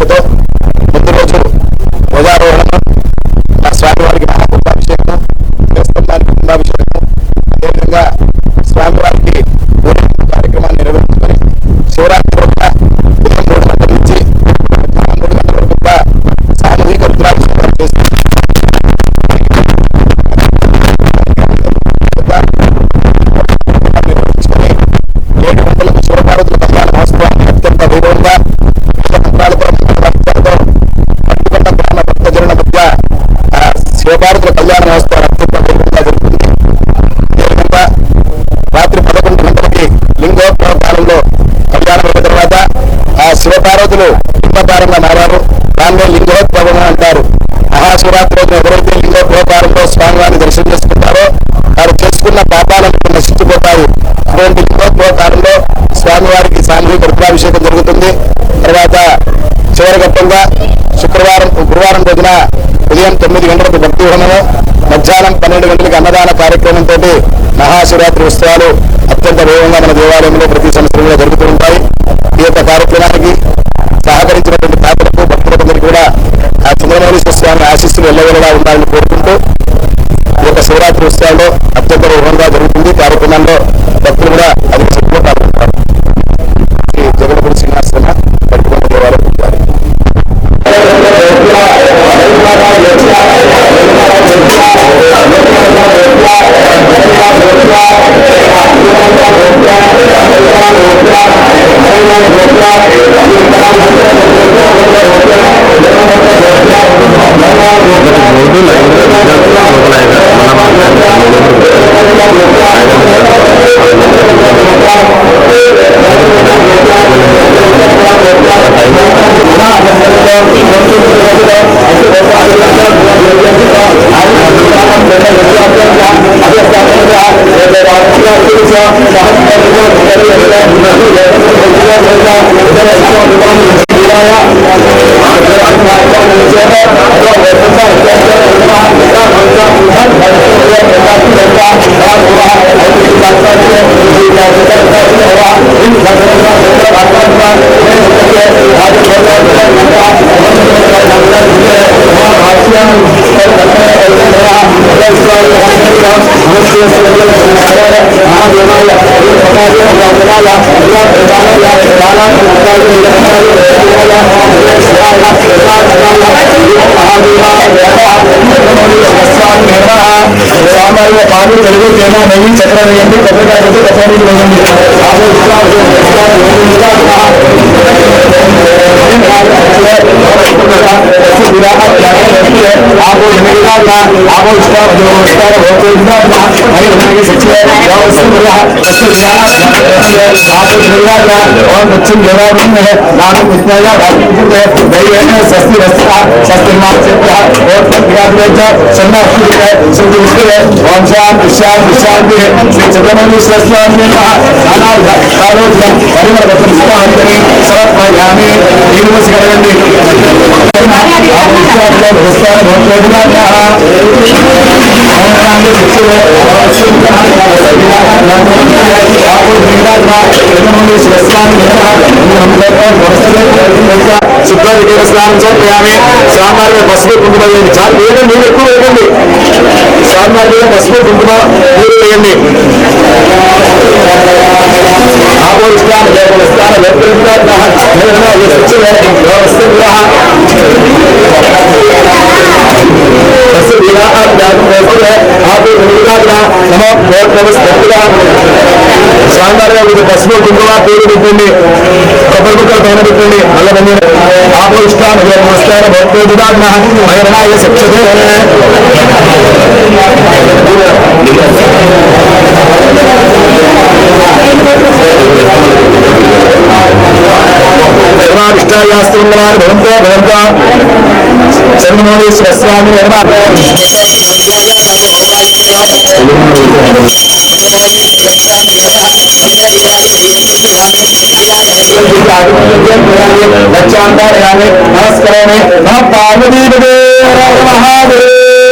for the స్వామివారికి రుద్రాభిషేకం జరుగుతుంది. తర్వాత చివరి ఘట్టంగా శుక్రవారం గురువారం రోజున ఉదయం తొమ్మిది గంటలకు భక్తి హోమము మధ్యాహ్నం పన్నెండు గంటలకు అన్నదాన కార్యక్రమంతో మహాశివరాత్రి ఉత్సవాలు అత్యంత వైభవంగా మన దేవాలయంలో ప్రతి సంవత్సరం हमारे में पानी तेलुगु तेना नहीं चक्र नहीं है कभी ना कभी कथा नहीं बोलेंगे आप लोग इसका इसका इसका ऐसी बुरा आप क्या आपको मिलता था आपको उसका नमस्कार होते भाई हमारे बच्चे और उसको मिला बच्चे आपको मिलता था और बच्चे जवाब में है नाम पुष्पाला भाई है सस्ती रस्ता सस्ती मार्ग से और विकास बेचा चंदा फूल है सिर्फ़ उसके है और श्याम विशाल विशाल भी है श्री चंद्रमणि सरस्वामी ने कहा नाना कालो परिवर्तन अंतरी सर्व यानी यूनिवर्स करेंगे శుద్ధ స్నానం చేయాలి స్వామివారి మీద పసుపు కుంకుమ వేయండి చాలా వేయండి నీళ్ళు ఎక్కువ వేయండి స్వామివారి మీద పసుపు కుంకుమ నీళ్ళు వేయండి ఆపోదిస్తాం లేకపోతాను వ్యతిరేస్తాను శాంతారావు ఇది పసుపు కుంకుమ పేరు పెట్టండి కొబ్బరి ముక్కలు పైన పెట్టండి మళ్ళీ మంది ఆపోదిస్తాను వ్యవస్థాన భక్తుదాత్మ మరణాయ శక్తి सर्वाष्टायास्त्रमलार नमस्कार महादेव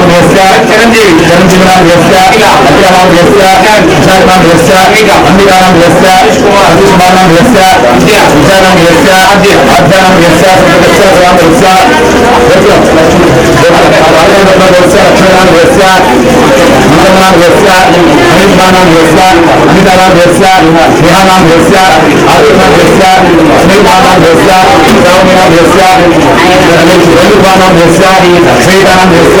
యుస్తేషాం రాజవ తేషాం రస్యామో రస్పేషాంతర ఆపదానం జగన్నాథ లోకాగ్రామం శ్రీరామం భోగ భోగరామ్య స్వస్తి శ్రీ వర్తమాన రామిక చాంద్రమాన స్వస్తి శ్రీ భోజనాన సంవత్సరే ఉత్తరాగినే చిత్రతో మాఘమాసే కృష్ణపక్షాయాం చతుర్థో శ్రీమాన్ భోజన భోస్య కౌండిమాం భోస్య రాగినాం భోస్య సర్వనాం భోస్య చిరంజీవి చిరంజీవినాం భోస్య అత్యానాం భోస్య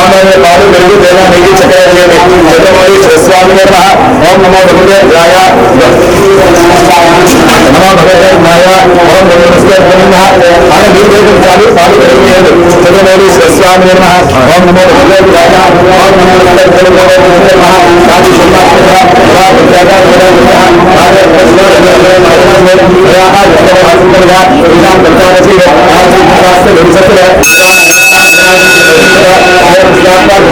स्वामी ने बाबू मेरे को देना नहीं कि चक्कर लिए चंद्रमणि स्वामी ने कहा, ओम नमो भगवते नाया नमो भगवते नाया ओम नमो नमस्ते नमः आने भी देखो चालू चालू करेंगे चंद्रमणि स्वामी ने कहा, ओम नमो भगवते नाया ओम नमो नमस्ते नमः काजी सुना बड़ा ज़्यादा बड़ा आगे प्रश्न है मैं आज बहुत बहुत धन्यवाद विराम करता हूँ आज के क्लास से मेरी सबसे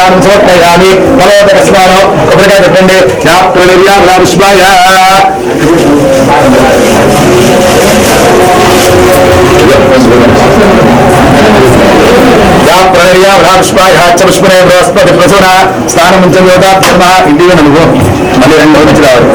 స్నానం సమర్పయామి తర్వాత స్నానం కొబ్బరికాయ పెట్టండి. జ్ఞాపకం విశ్వాయ పుష్పాయ బృహస్పతి ప్రసూన స్థానం నుంచి యోగాధర్మ ఇంటిగా నువ్వు మళ్ళీ రెండు నుంచి రావాలి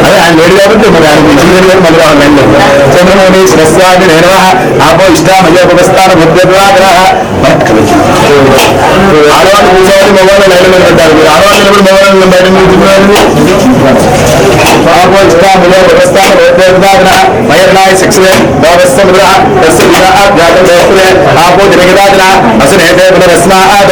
అదే ఆయన లేడు కాబట్టి మరి ఆయన ఇంజనీర్ గారు మళ్ళీ రావాలి లైన్లో చంద్రమౌళి శ్రస్వామి నేను ఆపో ఇష్టామయోపస్థాన బుద్ధిగ్రహ ఆడవాళ్ళు కూర్చోవాలి మొబైల్ లైన్ మీద పెట్టారు మీరు ఆడవాళ్ళు నిలబడి మొబైల్ బయట ఆపో ఇష్టామయోపస్థాన బుద్ధిగ్రహ మయర్నాయ శిక్షణ భావస్సముద్ర తస్య జ్ఞాతం దోస్తులే ఆపో జనగదాదిన అసనేతే పునరస్మాదో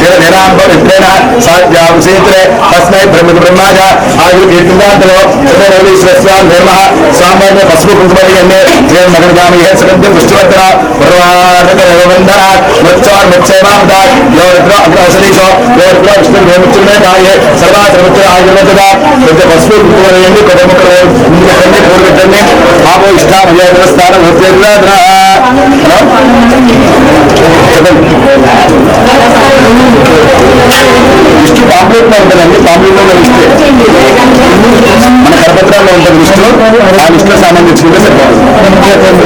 జల నిరాంబరిత్రేణ సాధ్యాంశేత్రే తస్మై బ్రహ్మ బ్రహ్మాజ ఆయు కీర్తిదాంతలో చంద్రమౌళీశ్వర స్వామి నిర్మ సామాన్య పసుపు కుంకుమరియన్నే జయ మగనగామి హే సుగంధ పుష్టివర్ధన పుర్వాటక వందన మృత్యోర్ మృత్సేవాంత యోరుద్ర అగ్రవసలీశో యోరుద్ర విష్ణు గోముచ్చునే కాయే సర్వా సర్వత్ర ఆయుర్వేద పెద్ద పసుపు కుంకుమరియండి కొత్త ముక్కలు ముందు పెట్టండి పూలు పెట్టండి ఆపో ఇష్టామయ్య దేవస్థానం ఉత్తేజన విష్ణు పాంప్లెట్ లో ఉంటుందండి పాంప్లెట్ లో ఇస్తే మన కరపత్రాల్లో ఉంటుంది విష్ణు ఆ విష్ణు సామాన్ తెచ్చుకుంటే సరిపోతుంది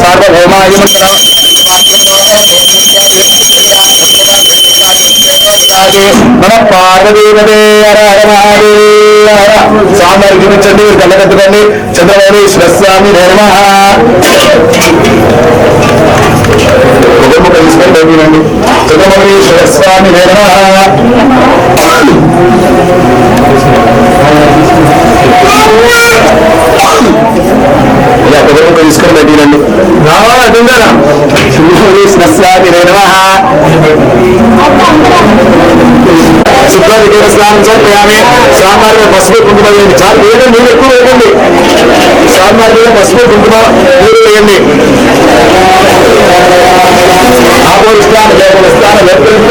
సార్వభౌమాయ మన పార్వదేవదే హర హర మహాదేవ స్వామి అర్పించండి కళ్ళకట్టుకోండి చంద్రబాబు స్వామి నమ కుటుంబ తీసుకొని బయటిరండి చంద్రమౌళీశ్వర నమ పసుపు కుంకుమ వేయండి. చాలా వేయండి మీరు ఎక్కువ వేయండి. స్వామివారి మీద పసుపు కుంకుమ మీరు వేయండి. ఆపోయిస్తాను దేవస్థానం అప్పు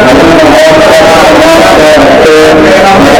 Amen.